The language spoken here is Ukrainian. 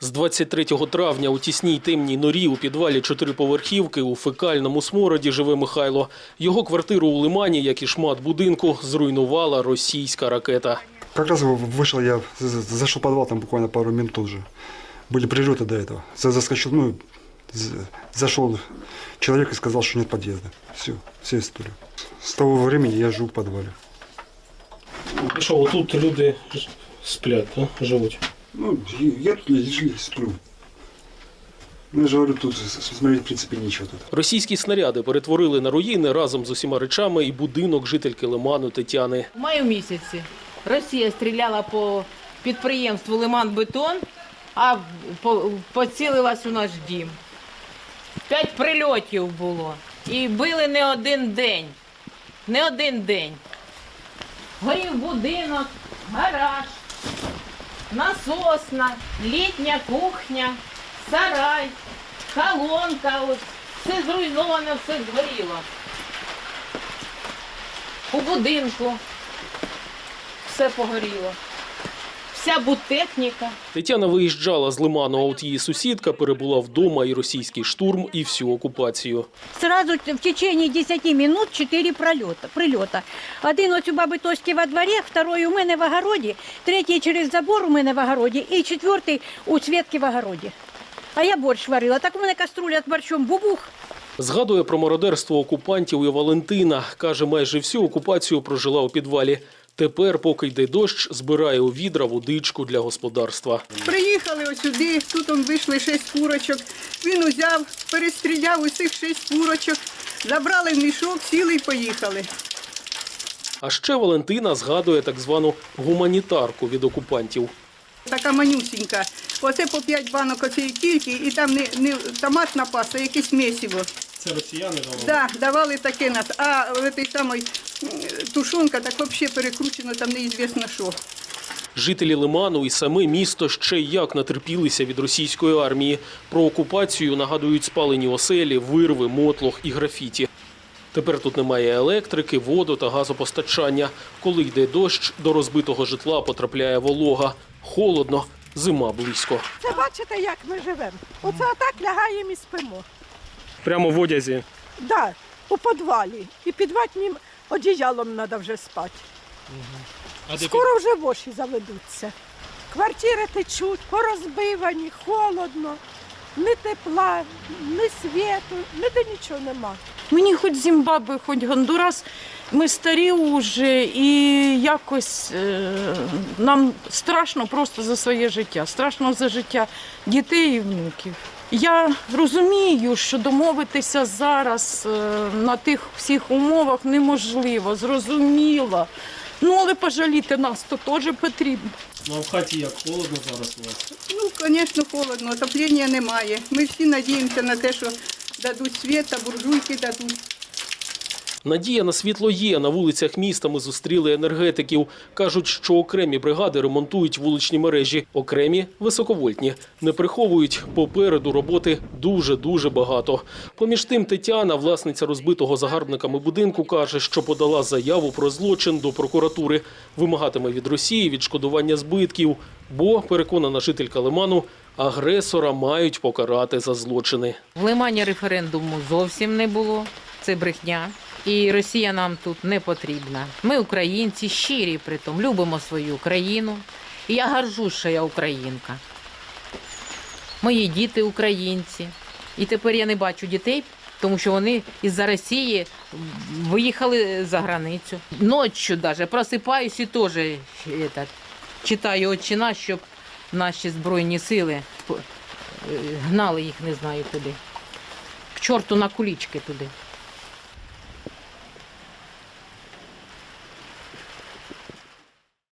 З 23 травня у тісній темній норі у підвалі чотириповерхівки у фекальному смороді живе Михайло. Його квартиру у Лимані, як і шмат будинку, зруйнувала російська ракета. Как раз вышел я, за- за- зашел в подвал, там буквально пару минут тут же. Были прилеты до этого. За- Заскочил, ну, з- зашел человек и сказал, что нет подъезда. Все, вся история. С того времени я живу в подвале. Що, отут люди сплять, живуть. Ну, я тут лежу, сплю. Ну, я говорю, тут смотреть, в принципе, нечего тут. Російські снаряди перетворили на руїни разом з усіма речами і будинок жительки Лиману Тетяни. У маю місяці Росія стріляла по підприємству Лиманбетон, а по- поцілилась у наш дім. П'ять прильотів було. І били не один день. Не один день. Горів будинок, гараж, насосна, літня кухня, сарай, колонка. Ось. Все зруйноване, все згоріло. У будинку все погоріло. Вся будтехніка. Тетяна виїжджала з Лиману, а от її сусідка перебула вдома і російський штурм, і всю окупацію. Сразу в течение 10 минут 4 прольота, прильота. Один ось у баби Тоськи во дворі, второй у мене в огороді, третій через забор у мене в огороді і четвертий у Свєтки в огороді. А я борщ варила. Так у мене каструля з борщом бубух. Згадує про мародерство окупантів і Валентина. Каже, майже всю окупацію прожила у підвалі. Тепер, поки йде дощ, збирає у відра водичку для господарства. Приїхали ось сюди, тут он вийшли шість курочок. Він узяв, перестріляв усіх шість курочок, забрали в мішок, сіли і поїхали. А ще Валентина згадує так звану гуманітарку від окупантів. Така манюсінька. Оце по п'ять банок оцієї кільки, і там не, не томатна паста, якесь месиво. Це росіяни давали? Да, давали таке нас. А в цій самій тушонка так взагалі перекручено, там неізвісно що. Жителі Лиману і саме місто ще як натерпілися від російської армії. Про окупацію нагадують спалені оселі, вирви, мотлох і графіті. Тепер тут немає електрики, воду та газопостачання. Коли йде дощ, до розбитого житла потрапляє волога. Холодно, зима близько. Це бачите, як ми живемо. Оце отак лягаємо і спимо. Прямо в одязі. Да, у підвалі. І під ватнім одіялом треба вже спати. Скоро вже воші заведуться. Квартири течуть, порозбивані, холодно, ні тепла, ні світу, ніде нічого нема. Мені хоч Зімбабве, хоч Гондурас, ми старі вже і якось е, нам страшно просто за своє життя, страшно за життя дітей і внуків. Я розумію, що домовитися зараз е, на тих всіх умовах неможливо, зрозуміло. Ну, але пожаліти нас то теж потрібно. Ну а в хаті як холодно зараз у вас? Ну, звісно, холодно, отоплення немає. Ми всі надіємося на те, що дадуть світ, а буржуйки дадуть. Надія на світло є. На вулицях міста ми зустріли енергетиків. Кажуть, що окремі бригади ремонтують вуличні мережі, окремі високовольтні. Не приховують попереду роботи дуже-дуже багато. Поміж тим, Тетяна, власниця розбитого загарбниками будинку, каже, що подала заяву про злочин до прокуратури. Вимагатиме від Росії відшкодування збитків, бо, переконана жителька Лиману, агресора мають покарати за злочини. В Лимані референдуму зовсім не було. Це брехня. І Росія нам тут не потрібна. Ми українці, щирі притом, любимо свою країну. І я горжусь, що я українка. Мої діти українці. І тепер я не бачу дітей, тому що вони із-за Росії виїхали за границю. Ночі навіть просипаюсь і теж этот, читаю «Отче наш», щоб наші Збройні сили е, гнали їх не знаю куди. К чорту на кулічки туди.